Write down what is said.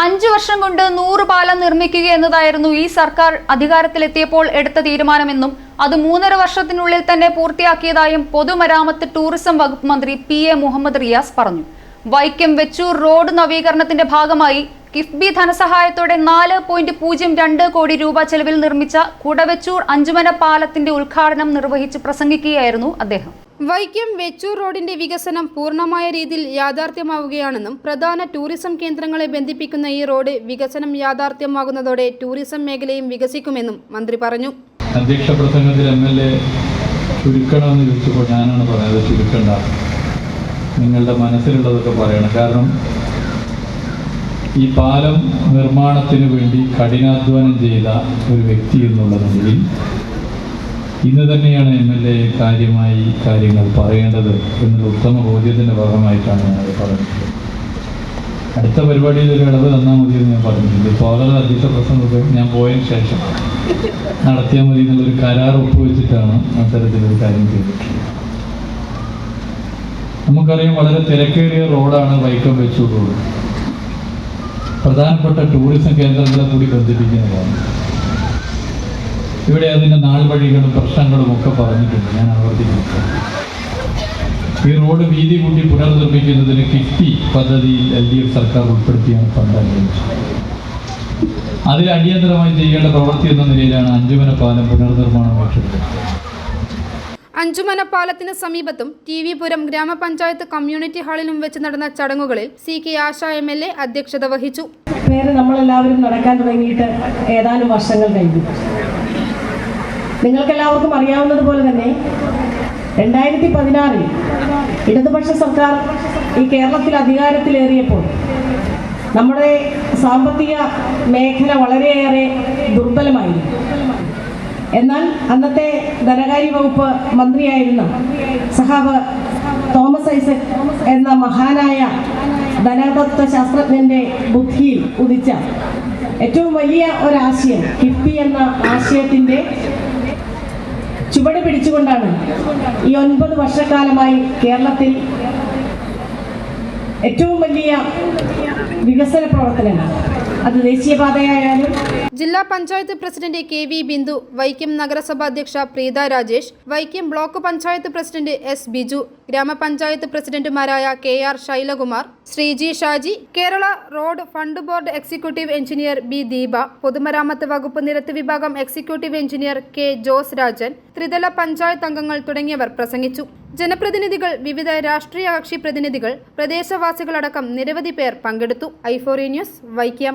അഞ്ചു വർഷം കൊണ്ട് നൂറ് പാലം നിർമ്മിക്കുക എന്നതായിരുന്നു ഈ സർക്കാർ അധികാരത്തിലെത്തിയപ്പോൾ എടുത്ത തീരുമാനമെന്നും അത് മൂന്നര വർഷത്തിനുള്ളിൽ തന്നെ പൂർത്തിയാക്കിയതായും പൊതുമരാമത്ത് ടൂറിസം വകുപ്പ് മന്ത്രി പി എ മുഹമ്മദ് റിയാസ് പറഞ്ഞു. വൈക്കം വെച്ചൂർ റോഡ് നവീകരണത്തിന്റെ ഭാഗമായി കിഫ്ബി ധനസഹായത്തോടെ നാല് പോയിന്റ് പൂജ്യം രണ്ട് കോടി രൂപ ചെലവിൽ നിർമ്മിച്ച കുടവെച്ചൂർ അഞ്ചുമന പാലത്തിന്റെ ഉദ്ഘാടനം നിർവഹിച്ച് പ്രസംഗിക്കുകയായിരുന്നു അദ്ദേഹം. വൈക്കം വെച്ചൂർ റോഡിന്റെ വികസനം പൂർണമായ രീതിയിൽ യാഥാർത്ഥ്യമാവുകയാണെന്നും പ്രധാന ടൂറിസം കേന്ദ്രങ്ങളെ ബന്ധിപ്പിക്കുന്ന ഈ റോഡ് വികസനം യാഥാർത്ഥ്യമാകുന്നതോടെ ടൂറിസം മേഖലയും വികസിക്കുമെന്നും മന്ത്രി പറഞ്ഞു. അധ്യക്ഷ പ്രസംഗത്തിൽ എം എൽ എ ചുരുക്കണമെന്ന് ചോദിച്ചപ്പോൾ ഞാനാണ് പറയുന്നത് ചുരുക്കണ്ട. നിങ്ങളുടെ മനസ്സിലുള്ളതൊക്കെ പറയണം. കാരണം ഈ പാലം നിർമ്മാണത്തിന് വേണ്ടി കഠിനാധ്വാനം ചെയ്ത ഒരു വ്യക്തി എന്നുള്ളതെങ്കിൽ ഇന്ന് തന്നെയാണ് എം എൽ എ കാര്യമായി കാര്യങ്ങൾ പറയേണ്ടത് എന്നുള്ള ഉത്തമ ബോധ്യത്തിന്റെ ഭാഗമായിട്ടാണ് ഞാൻ പറഞ്ഞത് അടുത്ത പരിപാടിയിൽ ഒരു ഇളവ് തന്നാൽ മതി എന്ന് ഞാൻ പറഞ്ഞിട്ടുണ്ട്. സ്വാഗത അധ്യക്ഷ പ്രസംഗമൊക്കെ ഞാൻ പോയതിന് ശേഷം നടത്തിയാൽ മതി എന്നുള്ളൊരു കരാർ ഒപ്പുവെച്ചിട്ടാണ് അത്തരത്തിലൊരു കാര്യം ചെയ്തിട്ടുള്ളത്. നമുക്കറിയാം വളരെ തിരക്കേറിയ റോഡാണ് വൈക്കം റോഡ്. പ്രധാനപ്പെട്ട ടൂറിസം കേന്ദ്രങ്ങളെ കൂടി ബന്ധിപ്പിക്കുന്നതാണ്. ഇവിടെ അതിന്റെ നാൾവഴികളും പ്രശ്നങ്ങളും ഒക്കെ പറഞ്ഞിട്ടുണ്ട്. ഞാൻ ആവർത്തിക്കുന്നു. ഈ റോഡ് വീതി കൂട്ടി പുനർനിർമ്മിക്കുന്നതിന് കിഫ്റ്റി പദ്ധതിയിൽ എൽ ഡി എഫ് സർക്കാർ ഉൾപ്പെടുത്തിയാണ് ഫണ്ട് അനുവദിച്ചത് അതിൽ അടിയന്തരമായി ചെയ്യേണ്ട പ്രവൃത്തി എന്ന നിലയിലാണ് അഞ്ചുമന പാലം പുനർനിർമ്മാണം ഏറ്റെടുത്തത് അഞ്ചുമന പാലത്തിന് സമീപത്തും ടി വി പുരം ഗ്രാമപഞ്ചായത്ത് കമ്മ്യൂണിറ്റി ഹാളിലും വെച്ച് നടന്ന ചടങ്ങുകളിൽ C K Asha M L A അധ്യക്ഷത വഹിച്ചു. പേര് നമ്മളെല്ലാവരും നടക്കാൻ തുടങ്ങിയിട്ട് ഏതാനും വർഷങ്ങൾ കഴിഞ്ഞു. നിങ്ങൾക്കെല്ലാവർക്കും അറിയാവുന്നതുപോലെ തന്നെ രണ്ടായിരത്തി പതിനാറിൽ ഇടതുപക്ഷ സർക്കാർ ഈ കേരളത്തിൽ അധികാരത്തിലേറിയപ്പോൾ നമ്മുടെ സാമ്പത്തിക മേഖല വളരെയേറെ ദുർബലമായി എന്നാൽ അന്നത്തെ ധനകാര്യ വകുപ്പ് മന്ത്രിയായിരുന്ന സഹാബ് തോമസ് ഐസക് എന്ന മഹാനായ ധനതത്വ ശാസ്ത്രജ്ഞന്റെ ബുദ്ധിയിൽ ഉദിച്ച ഏറ്റവും വലിയ ഒരാശയം കിഫ്ബി എന്ന ആശയത്തിന്റെ ചുവട് പിടിച്ചുകൊണ്ടാണ് ഈ ഒൻപത് വർഷക്കാലമായി കേരളത്തിൽ ഏറ്റവും വലിയ വികസന പ്രവർത്തനങ്ങൾ. അത് ദേശീയപാതയായാലും ജില്ലാ panchayat president K V Bindu Vaikom നഗരസഭാ അധ്യക്ഷ Preetha Rajesh Vaikom block panchayat president S Biju ഗ്രാമപഞ്ചായത്ത് പ്രസിഡന്റുമാരായ K R Shailakumar Sreeji Shaji Kerala road fund board executive engineer B Deepa പൊതുമരാമത്ത് വകുപ്പ് നിരത്ത് വിഭാഗം executive engineer K Jose Rajan ത്രിതല പഞ്ചായത്ത് അംഗങ്ങൾ തുടങ്ങിയവർ പ്രസംഗിച്ചു. ജനപ്രതിനിധികൾ വിവിധ രാഷ്ട്രീയ കക്ഷി പ്രതിനിധികൾ പ്രദേശവാസികളടക്കം നിരവധി പേർ പങ്കെടുത്തു. ഐഫോറി ന്യൂസ് വൈക്കം.